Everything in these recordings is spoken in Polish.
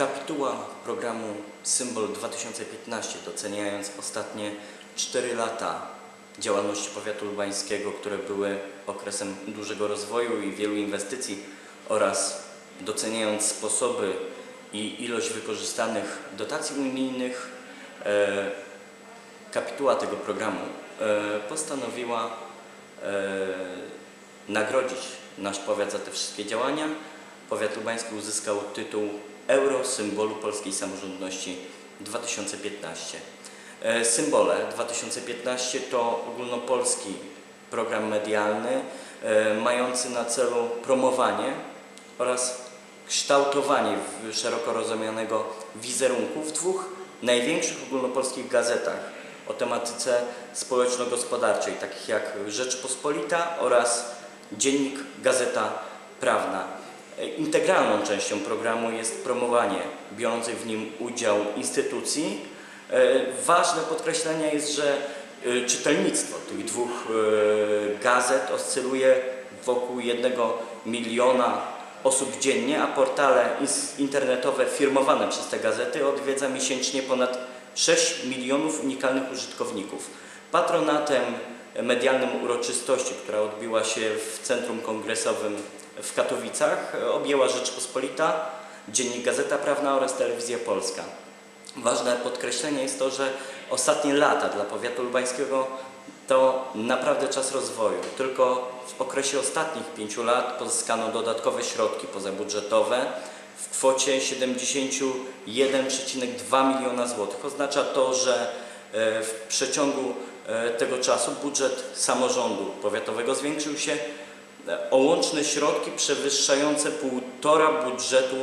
Kapituła programu Symbol 2015, doceniając ostatnie 4 lata działalności powiatu lubańskiego, które były okresem dużego rozwoju i wielu inwestycji oraz doceniając sposoby i ilość wykorzystanych dotacji unijnych, e, kapituła tego programu e, postanowiła e, nagrodzić nasz powiat za te wszystkie działania. Powiat lubański uzyskał tytuł Euro Symbolu Polskiej Samorządności 2015. E, Symbole 2015 to ogólnopolski program medialny e, mający na celu promowanie oraz kształtowanie szeroko rozumianego wizerunku w dwóch największych ogólnopolskich gazetach o tematyce społeczno-gospodarczej, takich jak Rzeczpospolita oraz Dziennik Gazeta Prawna. E, Integralną częścią programu jest promowanie biorących w nim udział instytucji. E, Ważne podkreślenie jest, że e, czytelnictwo tych dwóch gazet oscyluje wokół jednego miliona osób dziennie, a portale internetowe firmowane przez te gazety odwiedza miesięcznie ponad 6 milionów unikalnych użytkowników. Patronatem medialnym uroczystości, która odbyła się w Centrum Kongresowym w Katowicach, e, objęła Rzeczpospolita, Dziennik Gazeta Prawna oraz Telewizja Polska. Ważne podkreślenie jest to, że ostatnie lata dla powiatu lubańskiego to naprawdę czas rozwoju. Tylko w okresie ostatnich pięciu lat pozyskano dodatkowe środki pozabudżetowe w kwocie 71,2 miliona złotych. Oznacza to, że e, w przeciągu e, tego czasu budżet samorządu powiatowego zwiększył się o łączne środki przewyższające półtora budżetu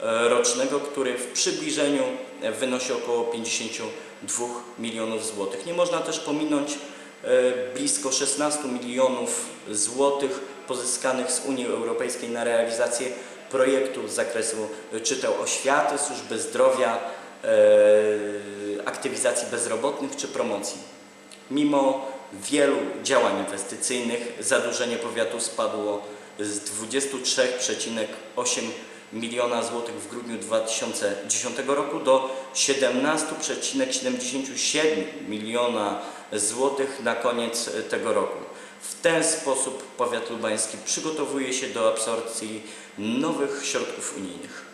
e, rocznego, który w przybliżeniu e, wynosi około 52 milionów złotych. Nie można też pominąć e, blisko 16 milionów złotych pozyskanych z Unii Europejskiej na realizację projektów z zakresu czytał oświaty, służby zdrowia, aktywizacji bezrobotnych czy promocji. Mimo wielu działań inwestycyjnych zadłużenie powiatu spadło z 23,8 miliona złotych w grudniu 2010 roku do 17,77 miliona złotych na koniec tego roku. W ten sposób powiat lubański przygotowuje się do absorpcji nowych środków unijnych.